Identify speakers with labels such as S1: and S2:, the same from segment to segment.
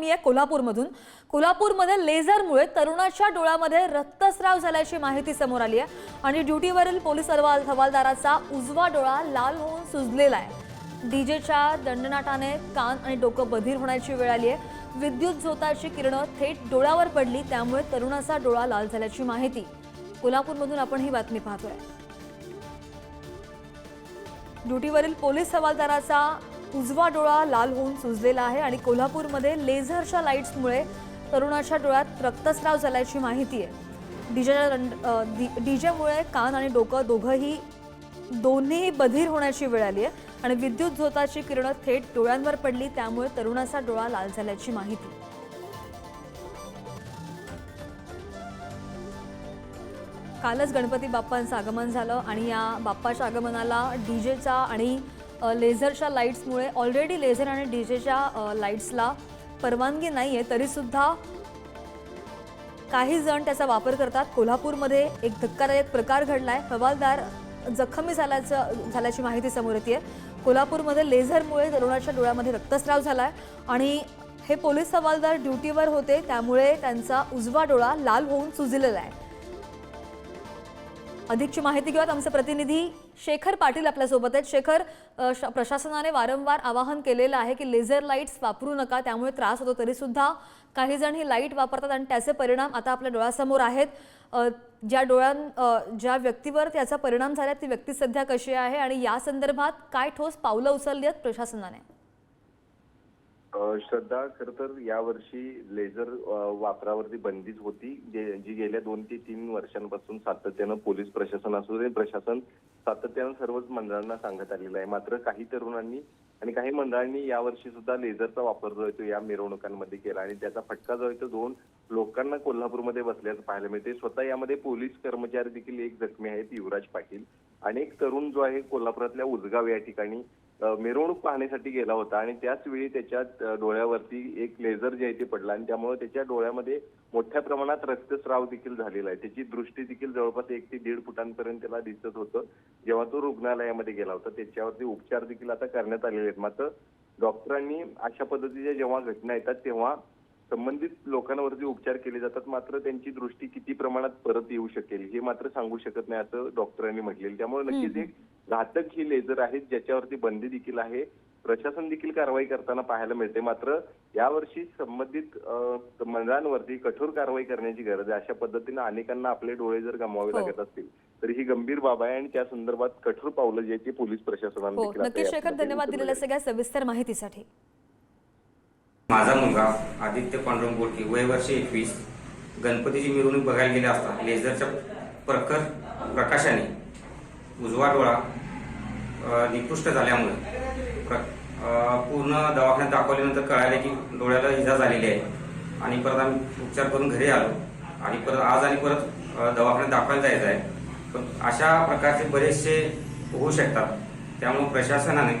S1: बातमी आहे कोल्हापूरमधून. कोल्हापूरमध्ये लेझरमुळे तरुणाच्या डोळ्यामध्ये रक्तस्राव झाल्याची माहिती समोर आली आहे आणि ड्युटीवरील पोलीस हवाल हवालदाराचा उजवा डोळा लाल होऊन सुजलेला आहे. डीजेच्या दंडनाटाने कान आणि डोकं बधीर होण्याची वेळ आली आहे विद्युत झोताची किरणं थेट डोळ्यावर पडली त्यामुळे तरुणाचा डोळा लाल झाल्याची माहिती. कोल्हापूरमधून आपण ही बातमी पाहतोय. ड्युटीवरील पोलीस हवालदाराचा उजवा डोळा लाल होऊन सुजलेला आहे आणि कोल्हापूरमध्ये लेझरच्या लाईट्समुळे तरुणाच्या डोळ्यात रक्तस्राव झाल्याची माहिती आहे. डीजेच्या डीजेमुळे कान आणि डोकं दोघंही दोन्ही बधीर होण्याची वेळ आली आहे आणि विद्युत झोताची किरणं थेट डोळ्यांवर पडली त्यामुळे तरुणाचा डोळा लाल झाल्याची माहिती. कालच गणपती बाप्पांचं आगमन झालं आणि या बाप्पाच्या आगमनाला डीजेचा आणि लेझरच्या लाईट्समुळे ऑलरेडी लेझर आणि डी जेच्या लाईट्सला परवानगी नाही आहे तरीसुद्धा काही जण त्याचा वापर करतात. कोल्हापूरमध्ये एक धक्कादायक प्रकार घडला आहे हवालदार जखमी झाल्याचं झाल्याची माहिती समोर येते कोल्हापूरमध्ये लेझरमुळे तरुणाच्या डोळ्यामध्ये रक्तस्राव आहे आणि हे पोलीस हवालदार ड्युटीवर होते. त्यामुळे त्यांचा उजवा डोळा लाल होऊन सुजलेला आहे. अधिकची माहिती घेऊयात. आमचे प्रतिनिधी शेखर पाटील आपल्यासोबत आहेत. शेखर श- प्रशासनाने वारंवार आवाहन केलेलं आहे की लेझर लाईट्स वापरू नका त्यामुळे त्रास होतो. तरीसुद्धा काही जण ही लाइट वापरतात आणि त्याचे परिणाम आता आपल्या डोळ्यासमोर आहेत. ज्या डोळ्यां ज्या व्यक्तीवर त्याचा परिणाम झाला ती व्यक्ती सध्या कशी आहे आणि या संदर्भात काय ठोस पावलं उचलली आहेत प्रशासनाने?
S2: श्रद्धा खर तर यावर्षी लेझर वापरावरती बंदीच होती. जे जी गेल्या दोन ते तीन वर्षांपासून सातत्यानं पोलीस प्रशासन असू दे प्रशासन सातत्यानं सर्वच मंडळांना सांगत आलेलं आहे. मात्र काही तरुणांनी आणि काही मंडळांनी यावर्षी सुद्धा लेझरचा वापर जो आहे तो या मिरवणुकांमध्ये केला आणि त्याचा फटका जो आहे तो दोन लोकांना कोल्हापूरमध्ये बसल्याचं पाहायला मिळते स्वतः यामध्ये पोलीस कर्मचारी देखील एक जखमी आहेत युवराज पाटील. आणि एक तरुण जो आहे कोल्हापुरातल्या उजगाव या ठिकाणी मिरवणूक पाहण्यासाठी गेला होता आणि त्याच वेळी त्याच्या डोळ्यावरती एक लेझर जे आहे ते पडला आणि त्यामुळे त्याच्या डोळ्यामध्ये मोठ्या प्रमाणात रक्तस्राव देखील झालेला आहे. त्याची दृष्टी देखील जवळपास एक ते दीड फुटांपर्यंत त्याला दिसत होतं. जेव्हा तो रुग्णालयामध्ये गेला होता त्याच्यावरती उपचार देखील आता करण्यात आलेले आहेत. मात्र डॉक्टरांनी अशा पद्धतीच्या जेव्हा घटना येतात तेव्हा संबंधित लोकांवरती उपचार केले जातात. मात्र त्यांची दृष्टी किती प्रमाणात परत येऊ शकेल हे मात्र सांगू शकत नाही असं डॉक्टरांनी म्हटलेलं त्यामुळे नक्कीच एक घातक ही लेझर आहेत ज्याच्यावरती बंदी देखील आहे. प्रशासन देखील कारवाई करताना पाहायला मिळते. मात्र यावर्षी संबंधित मंडळांवरती कठोर कारवाई करण्याची गरज आहे. अशा पद्धतीनं अनेकांना आपले डोळे जर गमवावे
S1: हो.
S2: लागत असतील तर ही गंभीर बाब आहे आणि त्या संदर्भात कठोर पावलं जे ती पोलीस प्रशासनाने
S1: हो. नक्कीच शेखर धन्यवाद दिलेल्या. सगळ्या सविस्तर माहितीसाठी.
S3: माझा मुलगा आदित्य पांडुरंग बोलके वय वर्ष एकवीस. गणपतीची मिरवणूक बघायला गेले असता लेझरच्या प्रखर प्रकाशाने उजवा डोळा निकृष्ट झाल्यामुळे. पूर्ण दवाखान्यात दाखवल्यानंतर कळालं की डोळ्याला इजा झालेली आहे. आणि परत आम्ही उपचार करून घरी आलो. आणि परत आज आणि परत दवाखान्यात दाखवायला जायचं आहे. पण अशा प्रकारचे बरेचसे होऊ शकतात. त्यामुळे प्रशासनाने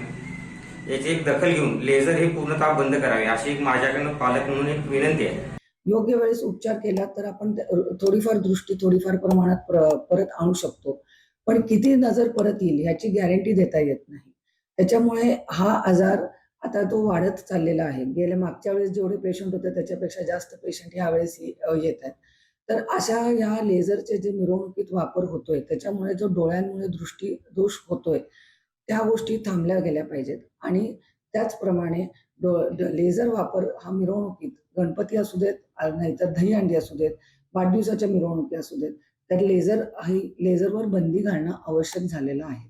S3: याची एक दखल घेऊन लेझर हे पूर्णतः बंद करावे अशी एक माझ्याकडनं पालक म्हणून एक विनंती आहे.
S4: योग्य वेळेस उपचार केला तर आपण थोडीफार दृष्टी थोडीफार प्रमाणात परत आणू शकतो. पण किती नजर परत येईल याची गॅरंटी देता येत नाही. त्याच्यामुळे हा आजार आता तो वाढत चाललेला आहे. गेल्या मागच्या वेळेस जेवढे पेशंट होते त्याच्यापेक्षा जास्त पेशंट यावेळेस येत आहेत. तर अशा या लेझरचे जे मिरवणुकीत वापर होतोय त्याच्यामुळे जो डोळ्यांमुळे दृष्टी दोष होतोय त्या गोष्टी थांबल्या गेल्या पाहिजेत. आणि त्याचप्रमाणे लेझर वापर हा मिरवणुकीत गणपती असू देत नाहीतर नाहीतर दहीहंडी असू देत वाढदिवसाच्या मिरवणुकी असू देत तर लेझर हे लेझरवर बंदी घालणं आवश्यक झालेलं आहे.